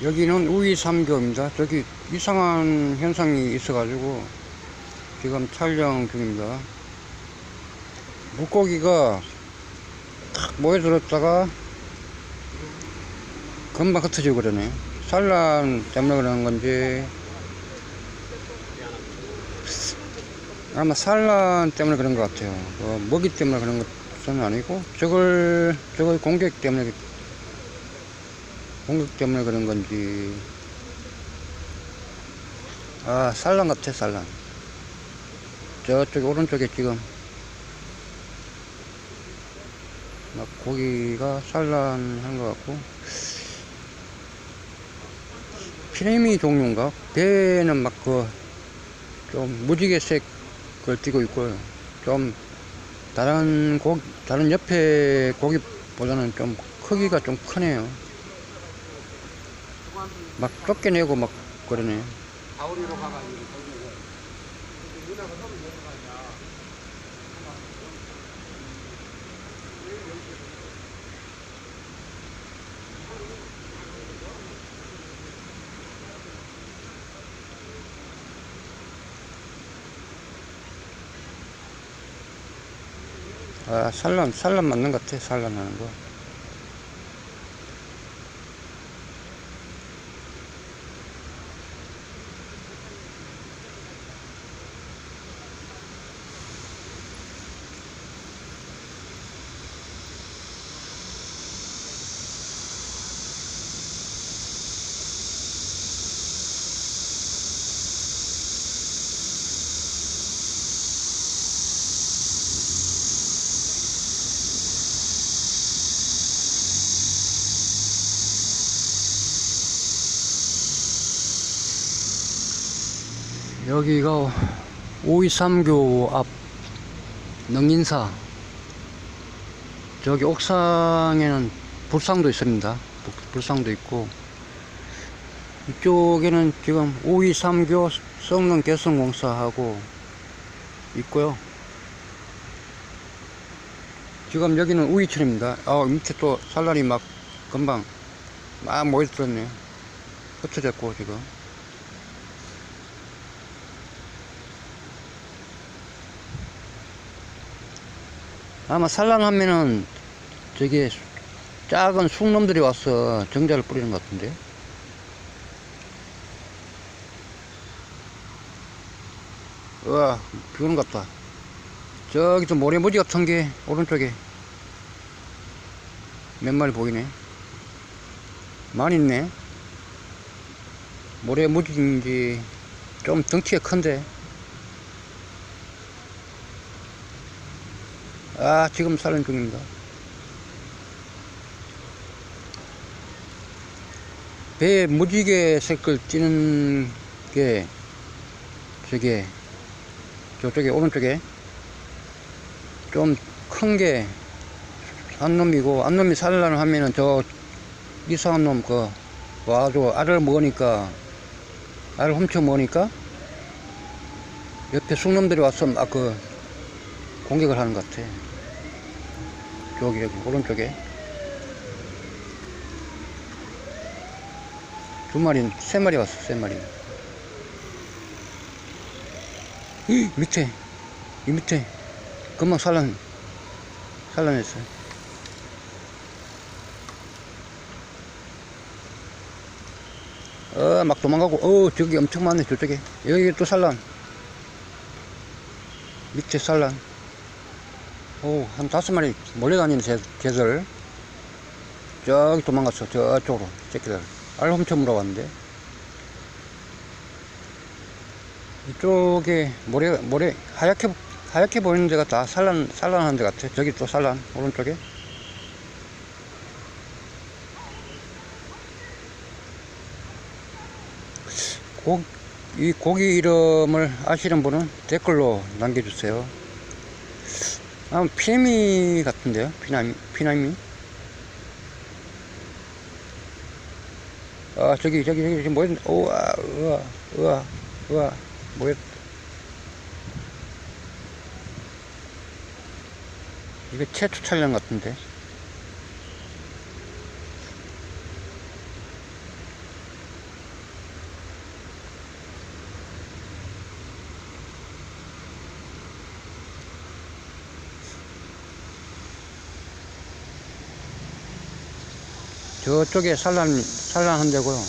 여기는 우이삼교입니다. 저기 이상한 현상이 있어가지고 지금 촬영 중입니다. 물고기가 탁 모여들었다가 금방 흩어지고 그러네. 산란 때문에 그러는 건지 아마 산란 때문에 그런 것 같아요. 어, 먹이 때문에 그런 것은 아니고 저걸 저걸 공격 때문에 공격 때문에 그런 건지. 아 산란 같아 산란. 저쪽 오른쪽에 지금. 막 고기가 산란한 것 같고. 피레미 종류인가? 배는 막 그 좀 무지개색 걸 띄고 있고요. 좀 다른 고 다른 옆에 고기보다는 좀 크기가 좀 크네요 막 쫓겨내고 막 그러네. 가오리로 가가지고 아, 산란, 산란 맞는 것 같아, 산란하는 거. 여기가 523교 앞 능인사. 저기 옥상에는 불상도 있습니다. 불- 불상도 있고. 이쪽에는 지금 523교 성능 개성공사하고 있고요. 지금 여기는 우이천입니다. 아, 밑에 또 산란이 막 금방 막 모여들었네요. 흩어졌고, 지금. 아마 산란하면은 저기 작은 숭놈들이 와서 정자를 뿌리는 것 같은데. 우와, 비 오는 것 같다. 저기 좀 모래무지 같은 게 오른쪽에 몇 마리 보이네. 많이 있네. 모래무지인지 좀 덩치가 큰데. 아, 지금 살은 중입니다. 배에 무지개 색깔 찌는 게, 저게, 저쪽에, 오른쪽에, 좀 큰 게, 한 놈이고, 한 놈이 살라는 하면은 저, 이상한 놈, 그, 와가지고 알을 먹으니까, 알을 훔쳐 먹으니까, 옆에 숙놈들이 와서 막 그, 공격을 하는 것 같아. 저기 여기 오른쪽에. 두 마리 세 마리 왔어 세 마리 이 밑에 이 밑에. 금방 산란 산란했어 어막 도망가고 어 저기 엄청 많네 저쪽에. 여기 또 산란. 밑에 산란 오, 한 다섯 마리 몰려다니는 개, 개들. 저기 도망갔어. 저쪽으로. 새끼들. 알 훔쳐 물어 왔는데. 이쪽에 모래, 모래, 하얗게, 하얗게 보이는 데가 다 산란, 산란하는 데 같아. 저기 또 산란. 오른쪽에. 고, 이 고기 이름을 아시는 분은 댓글로 남겨주세요. 아, 피나미 같은데요? 피나미, 피나미? 아, 저기, 저기, 저기, 저기, 뭐였, 우와, 우와, 우와, 우와, 뭐였, 이거 최초 촬영 같은데? 저쪽에 산란, 산란한 데고요.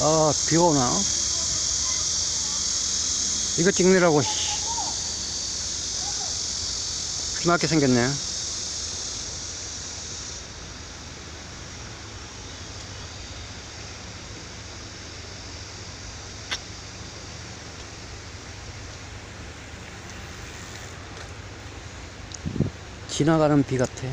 아, 비가 오나? 이거 찍느라고, 씨. 기막게 생겼네. 지나가는 비 같아.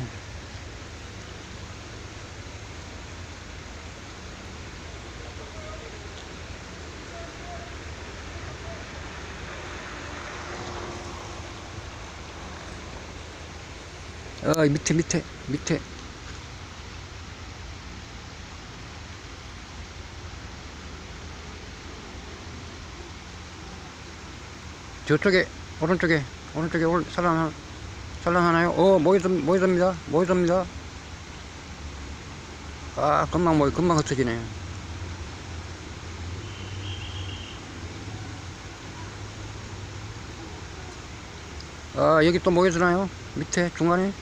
어, 밑에, 밑에, 밑에. 저쪽에, 오른쪽에, 오른쪽에 올, 사람, 사람 하나요? 어, 모이듭, 모이듭니다. 모이듭니다. 아, 금방 모이, 금방 흩어지네. 아, 여기 또 모여드나요? 밑에, 중간에?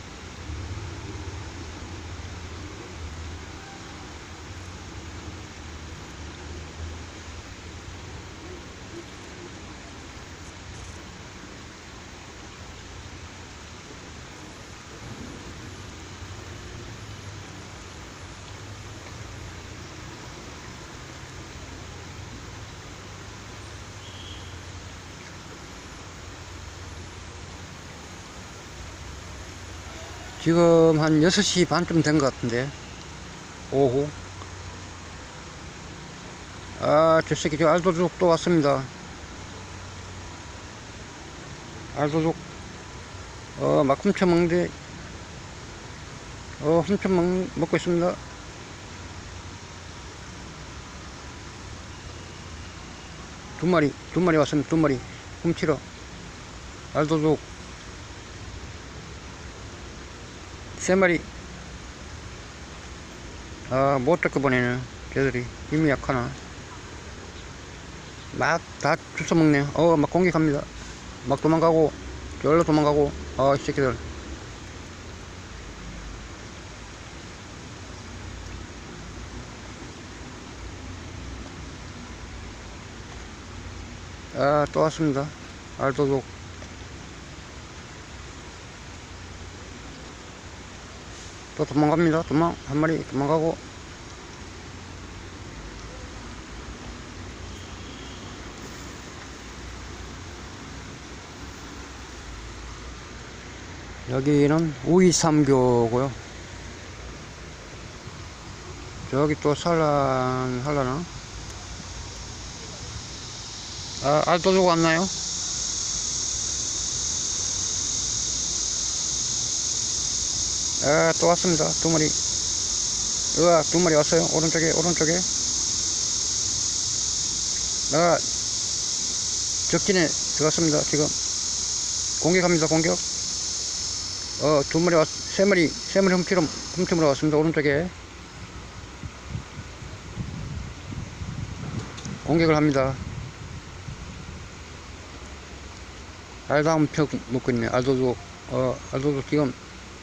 지금 한 6시 반쯤 된 것 같은데. 오후. 아저 새끼 저 알도족 또 왔습니다. 알도족 어막 훔쳐 먹는데. 어 훔쳐 먹, 먹고 있습니다. 두 마리 두 마리 왔습니다. 두 마리. 훔치러. 알도족 세 마리. 아못 잡고 보내네 걔들이. 힘이 약하나. 막 다 주워 먹네. 어막 공격합니다. 막 도망가고 절로 도망가고. 아이 새끼들. 아또 왔습니다. 알도독 또 도망갑니다. 도망 한 마리 도망가고 여기는 우이삼교고요. 저기 또 산란 할라나? 아 알도족 왔나요? 아, 또 왔습니다. 두 마리. 으아, 두 마리 왔어요. 오른쪽에, 오른쪽에. 아, 적진에 들어갔습니다. 지금. 공격합니다. 공격. 어, 두 마리 왔, 세 마리, 세 마리 훔치러, 훔치러 왔습니다. 오른쪽에. 공격을 합니다. 알다 훔쳐 먹고 있네. 알도도, 어, 알도도 지금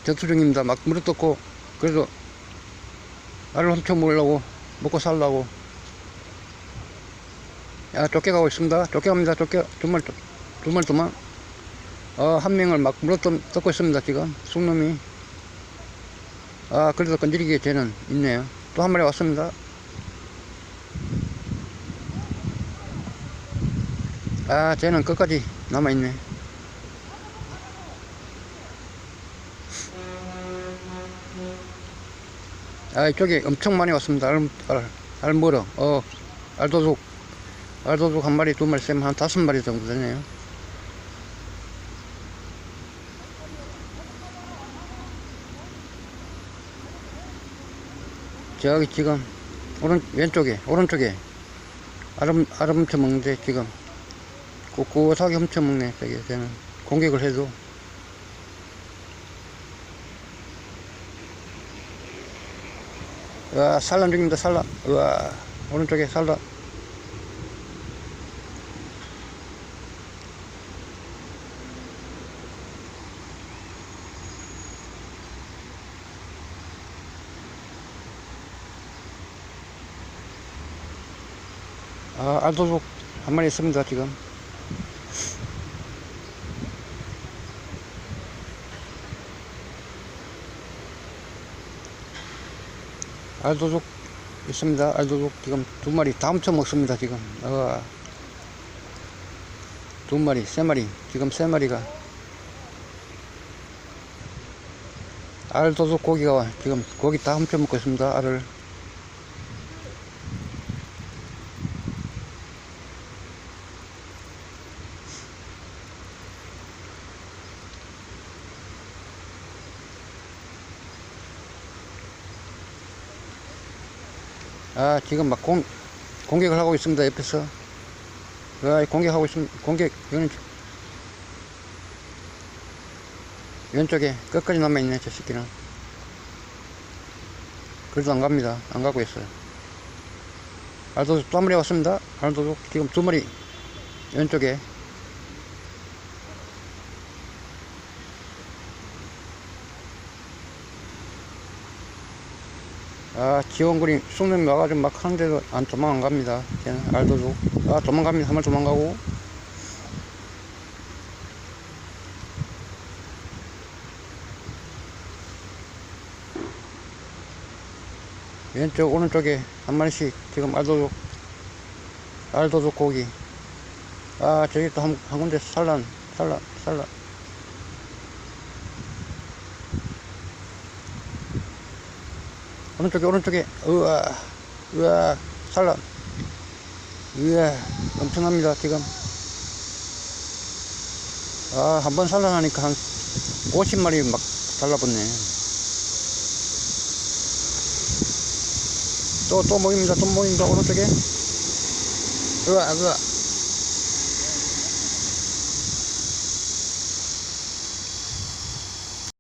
전투 중입니다. 막 물어뜯고 그래서 알을 훔쳐 먹으려고 먹고 살라고 야 쫓겨가고 있습니다. 쫓겨갑니다. 쫓겨 두 마리 도망 어한 명을 막 물어뜯고 있습니다. 지금 숙놈이 아 그래도 건드리기에 쟤는 있네요. 또 한 마리 왔습니다. 아 쟤는 끝까지 남아있네. 아, 이쪽에 엄청 많이 왔습니다. 알, 알, 알머러, 어, 알도둑, 알도둑 한 마리, 두 마리, 세 마리, 한 다섯 마리 정도 되네요. 저기 지금, 오른, 왼쪽에, 오른쪽에, 알음, 알음 훔쳐 먹는데 지금, 꿋꿋하게 훔쳐 먹네, 저기, 쟤는. 공격을 해도. 와 산란 중입니다 산란 와 오른쪽에 산란 아, 알도둑 한 마리 있습니다 지금. 알도둑 있습니다. 알도둑 지금 두 마리 다 훔쳐 먹습니다, 지금. 어. 두 마리, 세 마리, 지금 세 마리가. 알도둑 고기가 지금 고기 다 훔쳐 먹고 있습니다, 알을. 아, 지금 막 공, 공격을 하고 있습니다, 옆에서. 아, 공격하고 있습니다. 공격, 여기는, 왼쪽에 끝까지 남아있네, 저 새끼는. 그래도 안 갑니다. 안 가고 있어요. 알도둑 또 한 마리 왔습니다. 알도둑 지금 두 마리, 왼쪽에. 아, 지원군이 쑥놈이 와가지고 막 하는데도 안 도망 안 갑니다. 걔는 알도둑. 아, 도망갑니다. 한 마리 도망가고. 왼쪽, 오른쪽에 한 마리씩 지금 알도둑, 알도둑 고기. 아, 저기 또 한, 한 군데 산란, 산란, 산란. 오른쪽에 오른쪽에. 우와 우와 산란 우와 엄청납니다 지금. 아 한 번 산란하니까 한 50마리 막 달라붙네. 또 또 모입니다 또 모입니다 오른쪽에. 우와 우와